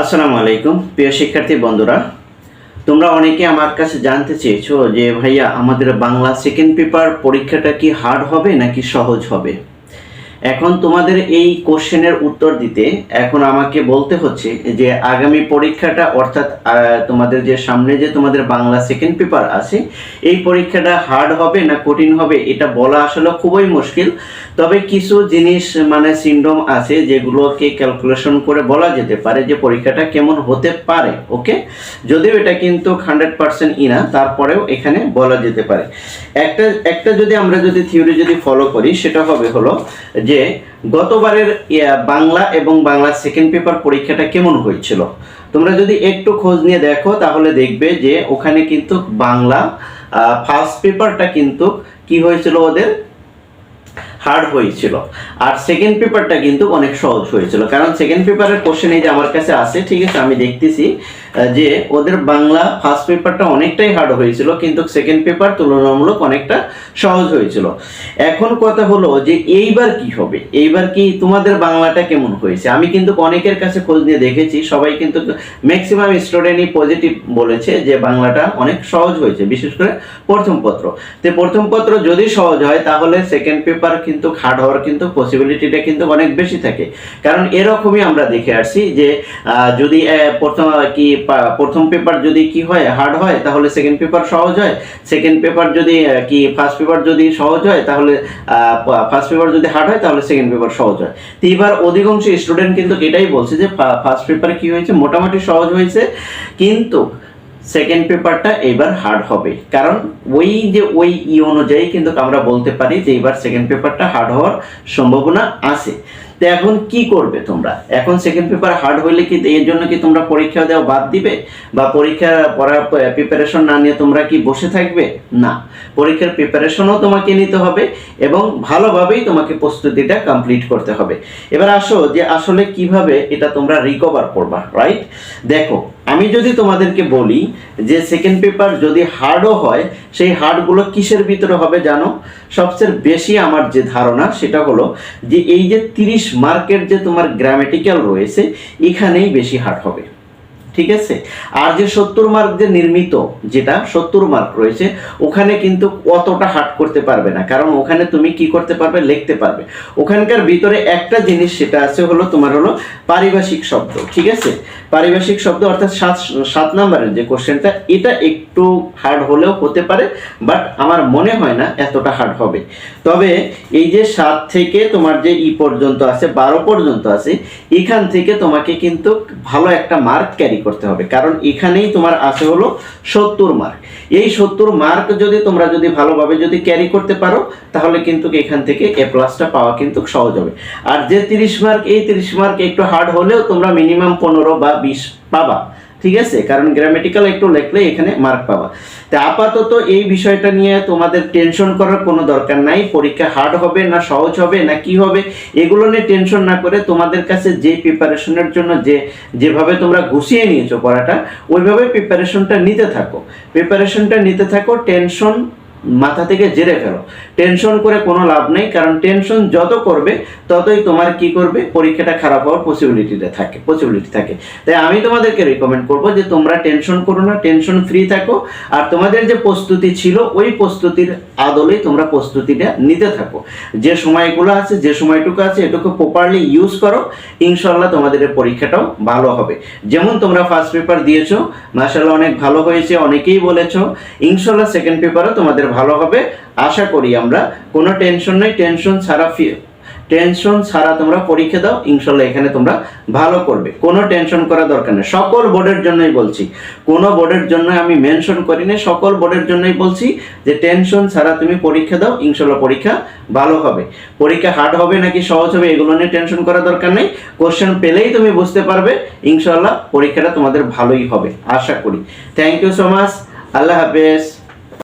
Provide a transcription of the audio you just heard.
আসসালামু আলাইকুম, প্রিয় শিক্ষার্থী বন্ধুরা। তোমরা অনেকে আমার কাছে জানতে চেয়েছো যে, ভাইয়া, আমাদের বাংলা সেকেন্ড পেপার পরীক্ষাটা কি হার্ড হবে নাকি সহজ হবে? এখন তোমাদের এই কোশ্চেনের উত্তর দিতে এখন আমাকে বলতে হচ্ছে যে আগামী পরীক্ষাটা অর্থাৎ তোমাদের যে সামনে যে তোমাদের বাংলা সেকেন্ড পেপার আছে, এই পরীক্ষাটা হার্ড হবে না কঠিন হবে এটা বলা আসলে খুবই মুশকিল। তবে কিছু জিনিস মানে সিন্ডম আছে যেগুলোকে ক্যালকুলেশন করে বলা যেতে পারে যে পরীক্ষাটা কেমন হতে পারে, ওকে? যদিও এটা কিন্তু হান্ড্রেড পার্সেন্ট ইনা, তারপরেও এখানে বলা যেতে পারে। একটা একটা যদি আমরা যদি থিওরি যদি ফলো করি, সেটা হবে হলো যে গতবারের বাংলা এবং বাংলা সেকেন্ড পেপার পরীক্ষাটা কেমন হয়েছিল? তোমরা যদি একটু খোঁজ নিয়ে দেখো, তাহলে দেখবে যে ওখানে কিন্তু বাংলা ফার্স্ট পেপারটা কিন্তু কি হয়েছিল ওদের? হার্ড হয়েছিল। আর সেকেন্ড পেপারটা কিন্তু অনেক সহজ হয়েছিল। কারণ সেকেন্ড পেপারের কোশ্চেন এই যে আমার কাছে আছে, ঠিক আছে, আমি দেখতেছি যে ওদের বাংলা ফার্স্ট পেপারটা অনেকটাই হার্ড হয়েছিল, কিন্তু সেকেন্ড পেপার তুলনামূলক অনেকটা সহজ হয়েছিল। এখন কথা হলো যে এইবার কি হবে? এইবার কি তোমাদের বাংলাটা কেমন হয়েছে? আমি কিন্তু অনেকের কাছে খোঁজ নিয়ে দেখেছি, সবাই কিন্তু ম্যাক্সিমাম স্টুডেন্টই পজিটিভ বলেছে যে বাংলাটা অনেক সহজ হয়েছে, বিশেষ করে প্রথম পত্র। তো প্রথম পত্র যদি সহজ হয়, তাহলে সেকেন্ড পেপার কিন্তু হার্ড হওয়ার কিন্তু পসিবিলিটিটা কিন্তু অনেক বেশি থাকে। কারণ এরকমই আমরা দেখে আসছি যে যদি প্রথম কি প্রথম পেপার যদি কি হয় হার্ড হয়, তাহলে সেকেন্ড পেপার সহজ হয়। সেকেন্ড পেপার যদি কি ফার্স্ট পেপার যদি সহজ হয়, তাহলে ফার্স্ট পেপার যদি হার্ড হয়, তাহলে সেকেন্ড পেপার সহজ হয়। তো এবার অধিকাংশ স্টুডেন্ট কিন্তু এটাই বলছে যে ফার্স্ট পেপার কি হয়েছে? মোটামুটি সহজ হয়েছে। কিন্তু সেকেন্ড পেপারটা এবার হার্ড হবে। কারণ ওই যে ওই ই অনুযায়ী কিন্তু আমরা বলতে পারি যে এবার সেকেন্ড পেপারটা হার্ড হওয়ার সম্ভাবনা আছে। তো এখন কি করবে তোমরা? এখন সেকেন্ড পেপার হার্ড হইলে কি এর জন্য কি তোমরা পরীক্ষা দেওয়া বাদ দিবে? বা পরীক্ষা পড়ার প্রিপারেশন না নিয়ে তোমরা কি বসে থাকবে? না। পরীক্ষার প্রিপারেশনও তোমাকে নিতে হবে এবং ভালোভাবেই তোমাকে প্রস্তুতিটা কমপ্লিট করতে হবে। এবার আসো যে আসলে কীভাবে এটা তোমরা রিকভার করবা রাইট দেখো আমি যদি তোমাদেরকে বলি যে সেকেন্ড পেপার যদি হার্ডও হয়, সেই হার্ডগুলো কিসের ভিতরে হবে জানো? সবচেয়ে বেশি আমার যে ধারণা সেটা হলো যে এই যে তিরিশ মার্কের যে তোমার গ্রামেটিক্যাল রয়েছে, এখানেই বেশি হার্ড হবে। ঠিক আছে? আর যে সত্তর মার্ক যে নির্মিত যেটা, সত্তর মার্ক রয়েছে, ওখানে কিন্তু অতটা হার্ড করতে পারবে না। কারণ ওখানে তুমি কি করতে পারবে? লিখতে পারবে। ওখানকার ভিতরে একটা জিনিস সেটা আছে হলো, তোমার হলো পারিভাষিক শব্দ, ঠিক আছে? পারিভাষিক শব্দ অর্থাৎ সাত সাত নাম্বারের যে কোশ্চেনটা, এটা একটু হার্ড হলেও হতে পারে বাট আমার মনে হয় না এতটা হার্ড হবে। তবে এই যে সাত থেকে তোমার যে ই পর্যন্ত আছে, বারো পর্যন্ত আছে, এখান থেকে তোমাকে কিন্তু ভালো একটা মার্ক ক্যারি করতে হবে। কারণ এখানেই তোমার আছে হলো সত্তর মার্ক এই সত্তর মার্ক যদি তোমরা যদি ভালোভাবে যদি ক্যারি করতে পারো, তাহলে কিন্তু এখান থেকে এ প্লাসটা পাওয়া কিন্তু সহজ হবে। আর যে তিরিশ মার্ক এই তিরিশ মার্ক একটু হার্ড হলেও তোমরা মিনিমাম পনেরো বা বিশ পাবা। ঠিক আছে? কারণ গ্রামেটিক্যাল একটু লেখলে এখানে মার্ক পাবা। তা আপাতত এই বিষয়টা নিয়ে তোমাদের টেনশন করার কোনো দরকার নাই। পরীক্ষা হার্ড হবে না সহজ হবে না কি হবে, এগুলো নিয়ে টেনশন না করে তোমাদের কাছে যে প্রিপারেশনের জন্য যে, যেভাবে তোমরা গুছিয়ে নিয়েছো পড়াটা, ওইভাবে প্রিপারেশনটা নিতে থাকো। প্রিপারেশনটা নিতে থাকো টেনশন মাথা থেকে জেরে ফেলো। টেনশন করে কোনো লাভ নেই, কারণ টেনশন যত করবে ততই তোমার কি করবে? পরীক্ষাটা খারাপ হওয়ার পসিবিলিটিটা থাকে পসিবিলিটি থাকে। তাই আমি তোমাদেরকে রেকমেন্ড করব যে তোমরা টেনশন করো না টেনশন ফ্রি থাকো। আর তোমাদের যে প্রস্তুতি ছিল, ওই প্রস্তুতির আদলেই তোমরা প্রস্তুতিটা নিতে থাকো। যে সময়গুলো আছে, যে সময়টুকু আছে, এটুকু প্রপারলি ইউজ করো। ইনশাল্লাহ তোমাদের পরীক্ষাটাও ভালো হবে। যেমন তোমরা ফার্স্ট পেপার দিয়েছ মাসাল্লাহ অনেক ভালো হয়েছে, অনেকেই বলেছ। ইনশাল্লাহ সেকেন্ড পেপারও তোমাদের ভালো হবে। আশা করি আমরা কোনো টেনশন নেই। টেনশন ছাড়া টেনশন ছাড়া তোমরা পরীক্ষা দাও, ইনশাল্লাহ এখানে তোমরা ভালো করবে। কোনো টেনশন করা দরকার নেই। সকল বোর্ডের জন্যই বলছি। কোনো বোর্ডের জন্য আমি মেনশন করিনি সকল বোর্ডের জন্যই বলছি যে টেনশন ছাড়া তুমি পরীক্ষা দাও, ইনশাল্লাহ পরীক্ষা ভালো হবে। পরীক্ষা হার্ড হবে নাকি সহজ হবে, এগুলো নিয়ে টেনশন করা দরকার নেই। কোশ্চেন পেলেই তুমি বুঝতে পারবে। ইনশাল্লাহ পরীক্ষাটা তোমাদের ভালোই হবে, আশা করি। থ্যাংক ইউ সো মাচ আল্লাহ হাফেজ।